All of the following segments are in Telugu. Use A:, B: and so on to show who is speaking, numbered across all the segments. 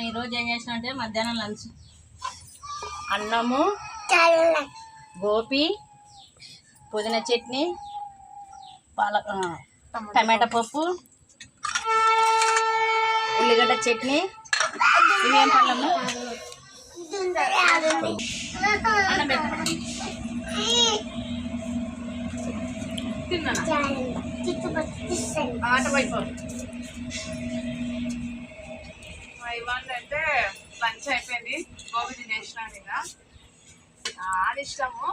A: మేము ఈరోజు ఏం చేసినా అంటే మధ్యాహ్నం లంచ్. అన్నము గోపి పుదీనా చట్నీ పాల టమాటా పప్పు. ఉల్లిగడ్డ చట్నీ ఇవేం పళ్ళము పెట్టు. ఆట వైపు
B: ఇవాళ అంటే లంచ్ అయిపోయింది. గోబీ తినేసినాను ఇక చాలా ఇష్టము.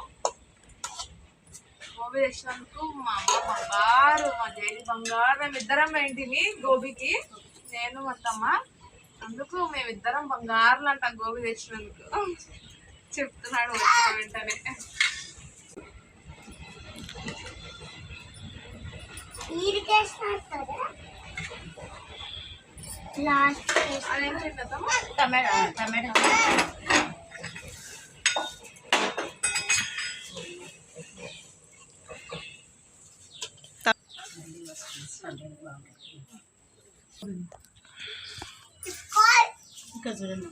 B: గోబీ తెచ్చినందుకు మా అమ్మ బంగారు మా జైలు బంగారు మేము ఇద్దరం ఏంటివి గోబీకి. నేను మొత్తమ్మ అందుకు మేమిద్దరం బంగారులు అంటాం గోబీ తెచ్చినందుకు. చెప్తున్నాడు వచ్చిన వెంటనే. అదేం చిన్నతమ్మ
A: టమాటా టమాటా ఇక్కడ చూడండి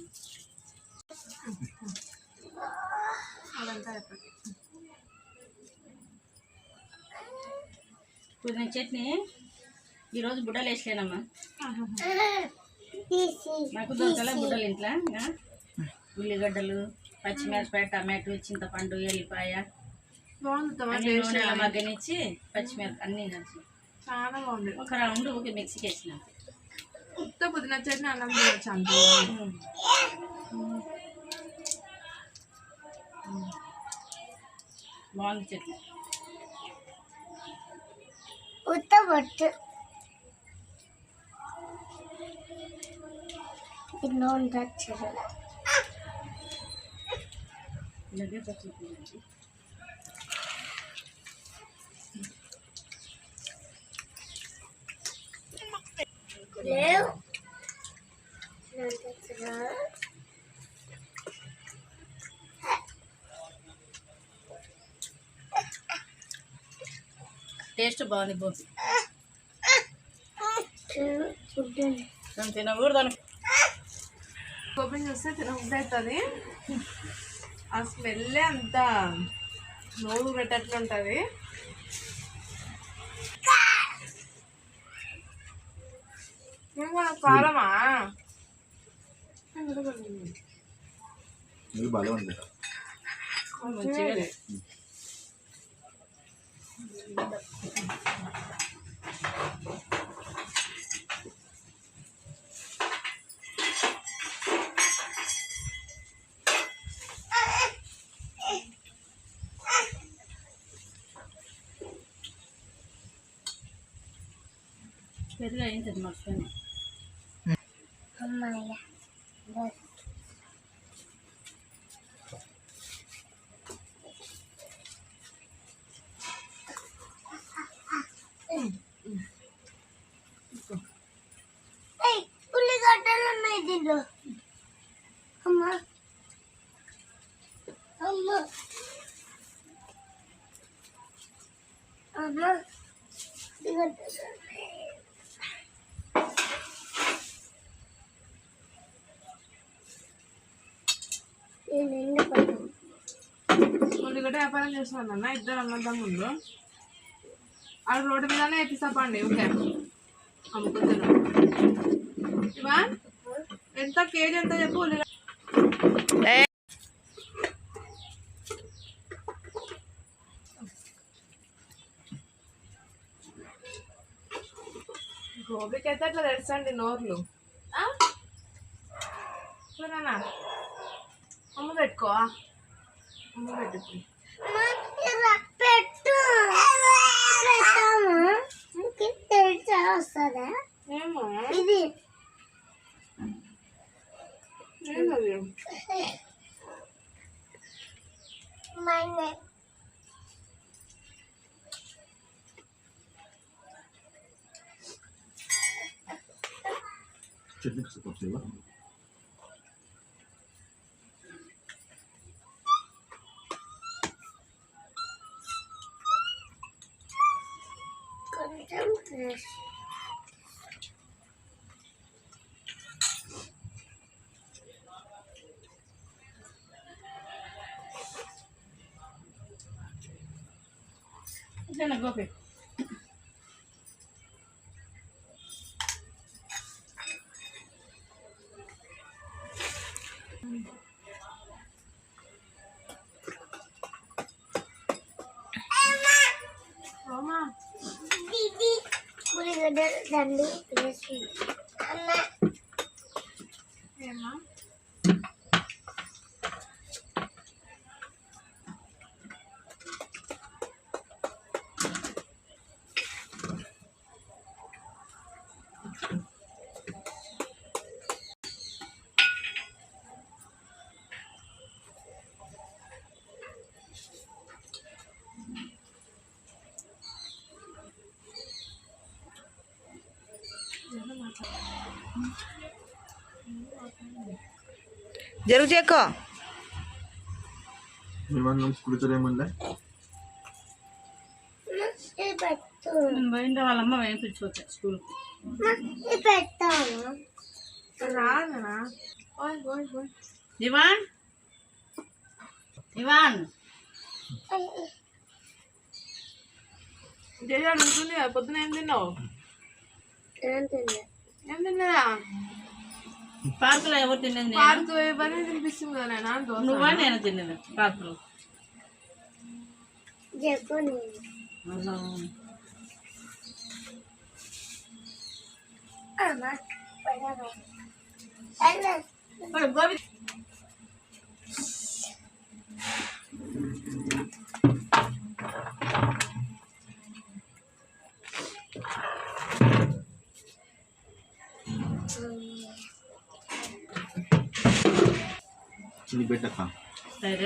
B: అదంతా అయిపోయింది
A: పుదీనా చట్నీ ఈరోజు బుడ్డలు వేసలేనమ్మా నాకు దొరకలే బుడ్డలు ఇంట్లో ఇంకా? ఉల్లిగడ్డలు పచ్చిమిరపకాయ టమాటో చింతపండు ఎల్లిపాయ. నూనెలో మగ్గనిచ్చి పచ్చిమిరప అన్నీ కలిసి.
B: చాలా బాగుంది.
A: ఒక రౌండ్ ఊకే మిక్సీకి వేసిన.
B: ఉత్త పుదీనా చట్నీ అన్నం తినొచ్చు అంత.
A: బాగుంది చట్నీ.
C: ఉత్తబొట్టు. ఉండొచ్చు
A: ఇలాగే పచ్చి
C: లేవు.
A: టేస్ట్ బాగుంది మేము తినకూడదు
B: గోబీ చూస్తే తినబుద్ధి అవుతుంది ఆ స్మెల్లే అంత నోరు పెట్టట్లు ఉంటుంది కాలమా
D: ఇది బాగా ఉంది
A: మంచిగా పెరుగు అయింది మర్చిపోయినా
C: ఉల్లిగడ్డలు ఉన్నాయి అమ్మా. అమ్మా. అమ్మా. ఉల్లిగడ్డలు ఉన్నాయి. నేను ఎండిపోతాను
B: ఉల్లిగడ్డ వ్యాపారం చేస్తున్నాను ఇద్దరు అన్నదం ముందు ఆడ రోడ్డు మీదనే వేపిస్తా పండి ఓకే? అమ్ముకుంటున్నాను ఇవా ఎంత కేజీ ఎంత చెప్పు ఉల్లిగడ్డ. గోబీకి అయితే అట్లా తెరచండి నోర్లు? చూడనా అమ్మ పెట్టుకో అమ్మ
C: పెట్టు. వస్తుందా? ఇది. మన
D: సపోర్ట్
A: ఇట్లా గోపి
B: అమ్మా
C: దీది ఉల్లిగడ్డ
D: జరుగు
A: పోయిందా వాళ్ళమ్మ ఇవాన్? ఇవాన్?
B: పొద్దున ఏం తిన్నావు?
C: ఏంటండి
B: ఏం తిన్నదా?
A: పార్కులో ఎవరు తినేది నేను
B: పార్కు ఇవన్నీ తినిపిస్తుంది కదా నేను దోశ
A: నువ్వా నేను తినేది పార్కులో
C: చెప్పు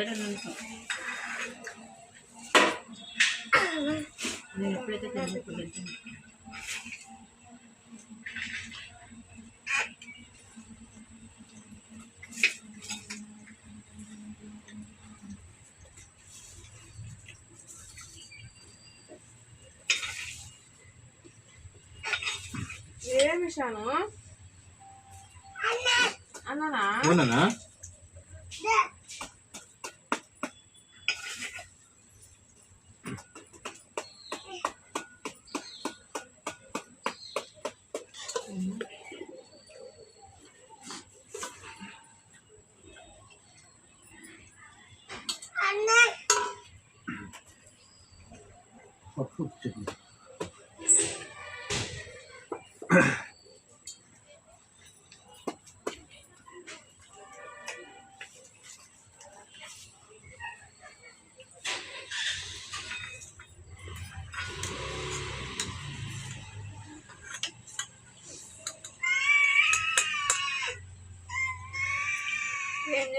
A: అని అనుకో నేను ఎప్పుడైతే తిన్నప్పుడు తింటాను
B: ఏమి ఇష్టాను అన్నానా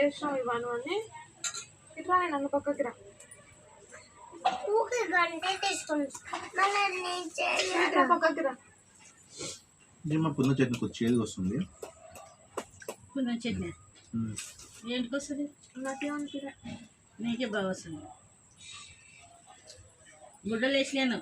B: చేసినావు ఇవ్వను అని. ఇట్లా నన్ను పక్కకి రా.
C: ఊకే గంట నేను
B: ఇట్లా పక్కకి రా.
E: చట్నీ కొంచెం వస్తుంది.
A: కొంచెం చట్నీ. ఏంటికి వస్తుంది?
B: నాకేమనిపిరా
A: నీకే బాగా వస్తుంది. గుడ్డలు వేసినాను.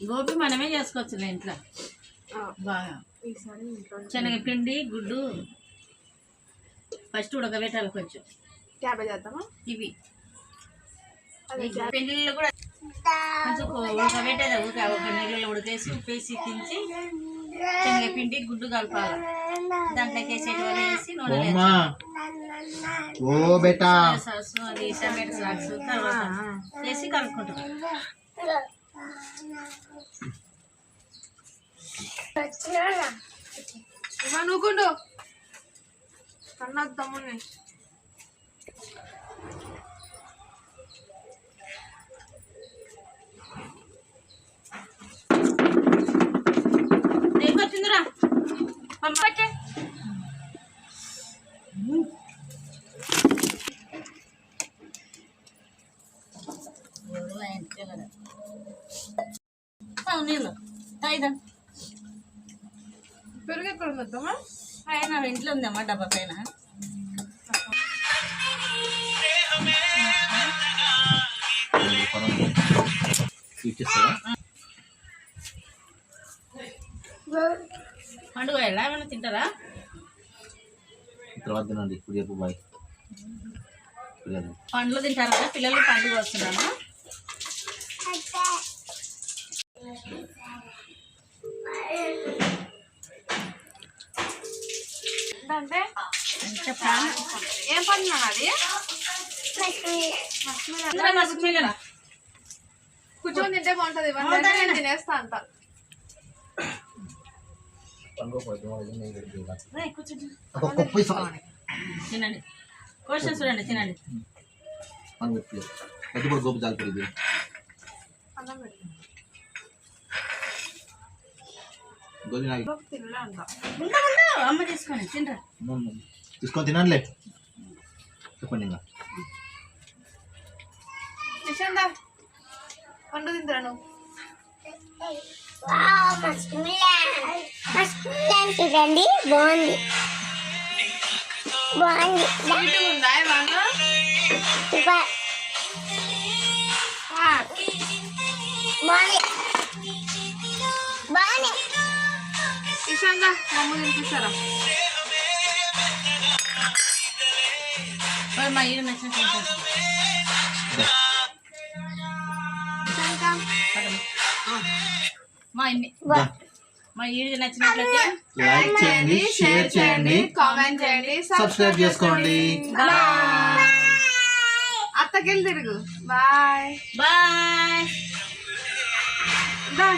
A: గోపి మనమే చేసుకోవచ్చు ఇంట్లో. బాగా. శనగపిండి గుడ్డు ఫస్ట్ ఉడకబెట్టాలి కొంచెం.
B: క్యాబేజ్ చేద్దామా?
A: ఇవి. పెళ్ళిళ్ళు కూడా కొంచెం ఉడకబెట్టేది ఊరికే ఒక నీళ్ళలో ఉడికేసి ఉప్పేసి తించి శనగపిండి గుడ్డు కలపాలి. దాంట్లోకి వేసేటి వల్ల వేసి నూనె సాస్ అది టమాటో సాస్ తర్వాత వేసి కలుపుకుంటాం.
B: ఇవ్వ నువ్వుకుండు కన్నా తమ్ముని
A: నీకు వచ్చిందిరా పంపచ్చే తాయిదా
B: పెరుగు ఎక్కడ ఉంది అత్తమ్మ
A: పైన ఇంట్లో ఉందమ్మా డబ్బా పైన. పండుగ ఎలా ఏమైనా తింటారా?
E: తర్వాత తినండి. ఇప్పుడు చెప్పు బాయ్. పిల్లలు
A: పండ్లు తింటారా? పిల్లలు పండుగ వస్తున్నాను చెప్పా
B: ఏం పని అది? కూర్చొని తింటే బాగుంటది నేను తినేస్తా అంత
A: తినండి. క్వశ్చన్ చూడండి తినండి.
E: అది కూడా గోపి చాలు
B: అన్నం పెట్టు.
E: గోపి నాకు
B: లోపు తినలే అంట.
A: ఉందా ఉందా అమ్మ తీసుకొని తినరా?
E: తీసుకొని తినండిలే చెప్పండి ఇంకా
B: పండు తింటారా నువ్వు
C: చూడండి బాగుంది బాగుంది బాగుంది బాగుంది
B: ఇషాందా మమ్మ తినిపిస్తారా
A: మా ఈడు నచ్చిన తింటాను
B: ఇషాంకా
A: మా ఇన్ని మా ఈడు నచ్చినట్లయితే
E: లైక్ చేయండి షేర్ చేయండి
B: కామెంట్ చేయండి
E: సబ్స్క్రైబ్ చేసుకోండి.
B: అత్తకెళ్ళి తిరుగు. బాయ్.
A: బాయ్.
B: దా